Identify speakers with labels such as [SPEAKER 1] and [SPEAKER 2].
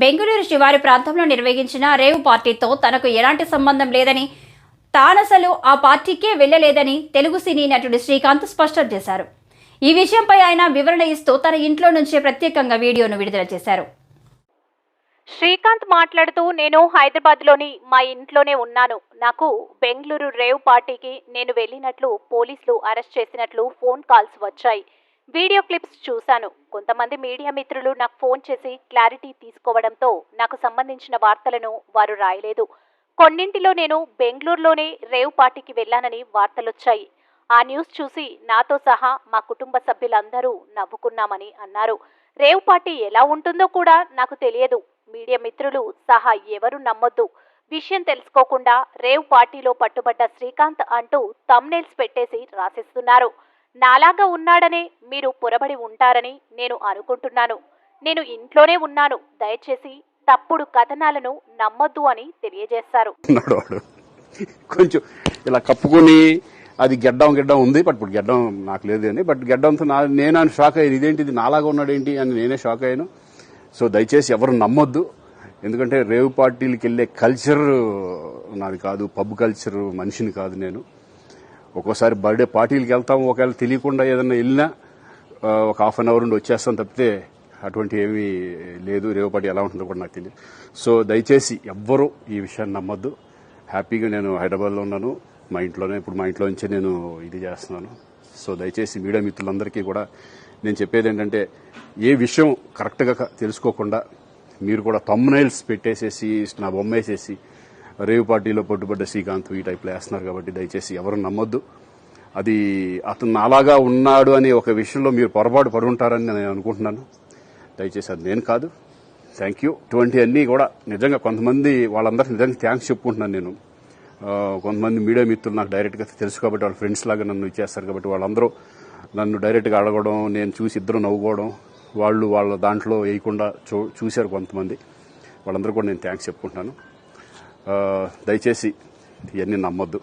[SPEAKER 1] బెంగళూరు శివారి ప్రాంతంలో నిర్వహించిన రేవు పార్టీతో తనకు ఎలాంటి సంబంధం లేదని తానసలు ఆ పార్టీకే వెళ్ళలేదని తెలుగు సినీ నటుడు శ్రీకాంత్ స్పష్టం చేశారు. ఈ విషయంపై ఆయన వివరణ ఇస్తూ తన ఇంట్లో నుంచే ప్రత్యేకంగా వీడియోను విడుదల చేశారు.
[SPEAKER 2] శ్రీకాంత్ మాట్లాడుతూ నేను హైదరాబాద్లోని మా ఇంట్లోనే ఉన్నాను. నాకు బెంగళూరు రేవ్ పార్టీకి నేను వెళ్ళినట్లు పోలీసులు అరెస్ట్ చేసినట్లు ఫోన్ కాల్స్ వచ్చాయి. వీడియో క్లిప్స్ చూశాను. కొంతమంది మీడియా మిత్రులు నాకు ఫోన్ చేసి క్లారిటీ తీసుకోవడంతో నాకు సంబంధించిన వార్తలను వారు రాయలేదు. కొన్నింటిలో నేను బెంగళూరులోనే రేవ్ పార్టీకి వెళ్ళానని వార్తలొచ్చాయి. ఆ న్యూస్ చూసి నాతో సహా మా కుటుంబ సభ్యులందరూ నవ్వుకున్నామని అన్నారు. రేవ్ పార్టీ ఎలా ఉంటుందో కూడా నాకు తెలియదు. మీడియా మిత్రులు సహా ఎవరు నమ్మొద్దు. విషయం తెలుసుకోకుండా రేవ్ పార్టీలో పట్టుబడ్డ శ్రీకాంత్ అంటూ తమ్నేల్స్ పెట్టేసి రాసిస్తున్నారు. నాలాగా ఉన్నాడనే మీరు పొరబడి ఉంటారని నేను అనుకుంటున్నాను. నేను ఇంట్లోనే ఉన్నాను. దయచేసి తప్పుడు కథనాలను నమ్మొద్దు అని తెలియజేశారు.
[SPEAKER 3] ఉన్నాడు కొంచెం ఇలా కప్పుకొని అది గెడ్డం గెడ్డం ఉంది బట్ ఇప్పుడు గెడ్డం నాకు లేదు అని. బట్ గెడ్డంతో నా నేను షాక్ అయ్యాను. ఇదేంటి ఇది నాలాగా ఉన్నాడు ఏంటి అని నేనే షాక్ అయ్యాను. సో దయచేసి ఎవరు నమ్మొద్దు. ఎందుకంటే రేవ్ పార్టీలకు వెళ్ళే కల్చర్ నాది కాదు పబ్ కల్చర్ మనిషిని కాదు నేను. ఒక్కోసారి బర్త్డే పార్టీలకు వెళ్తాం ఒకవేళ తెలియకుండా ఏదైనా వెళ్ళినా ఒక హాఫ్ అన్ అవర్ నుండి వచ్చేస్తాం తప్పితే అటువంటి ఏమీ లేదు. రేవపాటి ఎలా ఉంటుందో కూడా నాకు తెలియదు. సో దయచేసి ఎవ్వరూ ఈ విషయాన్ని నమ్మొద్దు. హ్యాపీగా నేను హైదరాబాద్లో ఉన్నాను. మా ఇంట్లోనే ఇప్పుడు మా ఇంట్లో నుంచే నేను ఇది చేస్తున్నాను. సో దయచేసి మీడియా మిత్రులందరికీ కూడా నేను చెప్పేది ఏంటంటే ఏ విషయం కరెక్ట్గా తెలుసుకోకుండా మీరు కూడా తమ్నైల్స్ పెట్టేసేసి నా బొమ్మ వేసేసి రేవ్ పార్టీలో పట్టుబడ్డ శ్రీకాంత్ ఈ టైప్లో వేస్తున్నారు కాబట్టి దయచేసి ఎవరు నమ్మొద్దు. అది అతను అలాగా ఉన్నాడు అనే ఒక విషయంలో మీరు పొరపాటు పడి ఉంటారని నేను అనుకుంటున్నాను. దయచేసి అది నేను కాదు. థ్యాంక్ యూ ఇటువంటి అన్నీ కూడా నిజంగా కొంతమంది వాళ్ళందరికీ నిజంగా థ్యాంక్స్ చెప్పుకుంటున్నాను నేను. కొంతమంది మీడియా మిత్రులు నాకు డైరెక్ట్గా తెలుసు కాబట్టి వాళ్ళ ఫ్రెండ్స్ లాగా నన్ను ఇచ్చేస్తారు కాబట్టి వాళ్ళందరూ నన్ను డైరెక్ట్గా అడగడం నేను చూసి ఇద్దరు నవ్వుకోవడం వాళ్ళు వాళ్ళ దాంట్లో వేయకుండా చూ చూశారు కొంతమంది. వాళ్ళందరూ కూడా నేను థ్యాంక్స్ చెప్పుకుంటున్నాను. దయచేసి ఇవన్నీ నమ్మొద్దు.